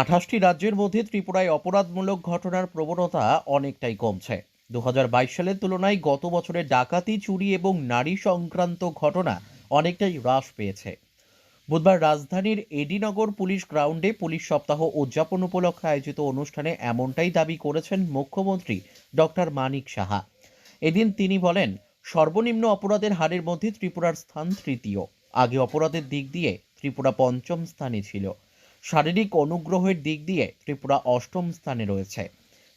আঠাশটি রাজ্যের মধ্যে ত্রিপুরায় অপরাধমূলক ঘটনার প্রবণতা অনেকটাই কমছে। দু হাজার বাইশ সালের তুলনায় গত বছরে ডাকাতি, চুরি এবং নারী সংক্রান্ত ঘটনা অনেকটাই হ্রাস পেয়েছে। বুধবার রাজধানীর এডিনগর পুলিশ গ্রাউন্ডে পুলিশ সপ্তাহ উদযাপন উপলক্ষে আয়োজিত অনুষ্ঠানে এমনটাই দাবি করেছেন মুখ্যমন্ত্রী ডক্টর মানিক সাহা। এদিন তিনি বলেন, সর্বনিম্ন অপরাধের হারের মধ্যে ত্রিপুরার স্থান তৃতীয়। আগে অপরাধের দিক দিয়ে ত্রিপুরা পঞ্চম স্থানে ছিল। শারীরিক অনুগ্রহের দিক দিয়ে ত্রিপুরা অষ্টম স্থানে রয়েছে।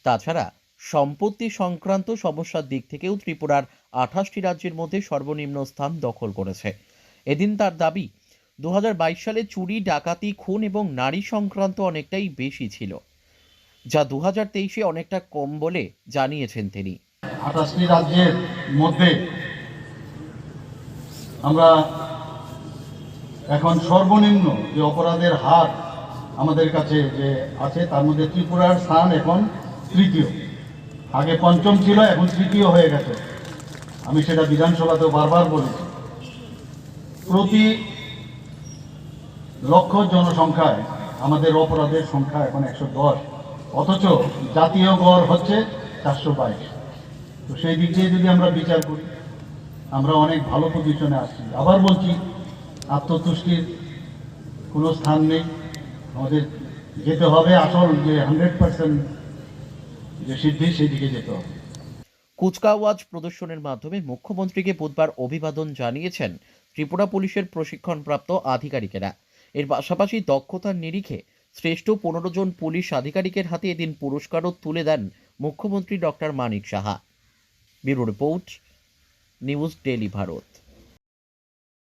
তাছাড়া সম্পত্তি সংক্রান্ত সমস্যার দিক থেকেও ত্রিপুরার আঠাশটি রাজ্যের মধ্যে সর্বনিম্ন স্থান দখল করেছে। এদিন তার দাবি দু সালে চুরি, ডাকাতি, খুন এবং নারী সংক্রান্ত অনেকটাই বেশি ছিল, যা দু হাজার তেইশে অনেকটা কম বলে জানিয়েছেন তিনি। আঠাশটি রাজ্যের মধ্যে আমরা এখন সর্বনিম্ন যে অপরাধের হার আমাদের কাছে যে আছে, তার মধ্যে ত্রিপুরার স্থান এখন তৃতীয়। আগে পঞ্চম ছিল, এখন তৃতীয় হয়ে গেছে। আমি সেটা বিধানসভাতেও বারবার বলেছি। প্রতি লক্ষ জনসংখ্যায়, আমাদের অপরাধের সংখ্যা এখন একশো দশ। অথচ জাতীয় গড় হচ্ছে চারশো বাইশ। তো সেই দিক দিয়ে যদি আমরা বিচার করি, আমরা অনেক ভালো পজিশনে আসছি আবার বলছি, আত্মতুষ্টির কোনো স্থান নেই। আমাদের যেতে হবে আসল যে হান্ড্রেড পার্সেন্ট যে সিদ্ধি সেই দিকে যেতে হবে। কুচকাওয়াজ প্রদর্শনের মাধ্যমে মুখ্যমন্ত্রীকে বুধবার অভিবাদন জানিয়েছেন ত্রিপুরা পুলিশের প্রশিক্ষণপ্রাপ্ত আধিকারিকেরা। এর পাশাপাশি দক্ষতার নিরিখে শ্রেষ্ঠ পনেরো জন পুলিশ আধিকারিকের হাতে এদিন পুরস্কারও তুলে দেন মুখ্যমন্ত্রী doctor Manik Saha. Bureau report, news daily Bharat.